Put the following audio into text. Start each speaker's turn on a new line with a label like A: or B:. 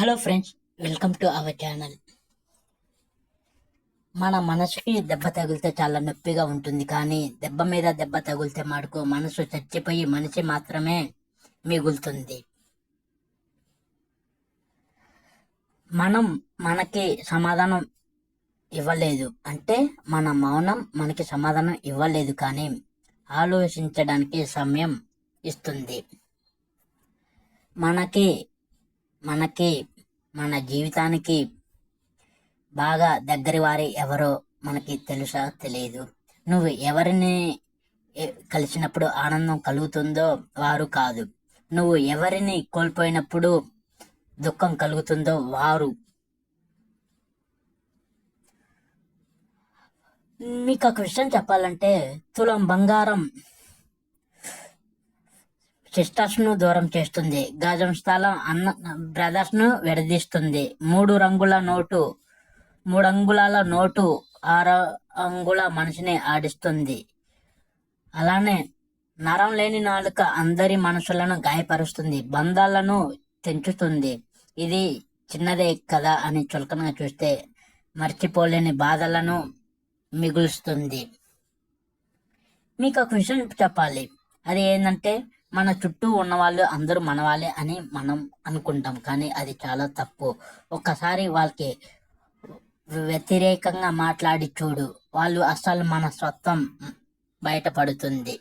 A: Hello friends welcome to our channel మన మనసుకి దెబ్బ తగిలితే చాలా నొప్పిగా ఉంటుంది. కానీ దెబ్బ మీద దెబ్బ తగిలితే మటుకు మనసు చచ్చిపోయి మనిషి మాత్రమే మిగులుతుంది. మనం మనకి సమాధానం ఇవ్వలేదు. అంటే మన మౌనం మనకి సమాధానం ఇవ్వలేదు కానీ ఆలోచించడానికి సమయం ఇస్తుంది. మనకి మనకి మన జీవితానికి బాగా దగ్గరి వారి ఎవరో మనకి తెలుసా? తెలియదు నువ్వు ఎవరిని కలిసినప్పుడు ఆనందం కలుగుతుందో వారు కాదు. నువ్వు ఎవరిని కోల్పోయినప్పుడు దుఃఖం కలుగుతుందో వారు. మీకు ఒక విషయం చెప్పాలంటే తులం బంగారం సిస్టర్స్ను దూరం చేస్తుంది. గజం స్థలం అన్న బ్రదర్స్ను విడదీస్తుంది. మూడు రంగుల నోటు మూడు అంగుళాల నోటు ఆరు అంగుళ మనిషిని ఆడిస్తుంది. అలానే నరం లేని నాలుక అందరి మనసులను గాయపరుస్తుంది బంధాలను తెంచుతుంది. ఇది చిన్నదే కదా అని చులకనగా చూస్తే మర్చిపోలేని బాధలను మిగులుస్తుంది. మీకు ఒక విషయం చెప్పాలి. అది ఏంటంటే మన చుట్టూ ఉన్న వాళ్ళు అందరూ మనవాళ్ళే అని మనం అనుకుంటాం. కానీ అది చాలా తప్పు. ఒక్కసారి వాళ్ళకి వ్యతిరేకంగా మాట్లాడి చూడు. వాళ్ళు అసలు మన స్వత్వం బయటపడుతుంది.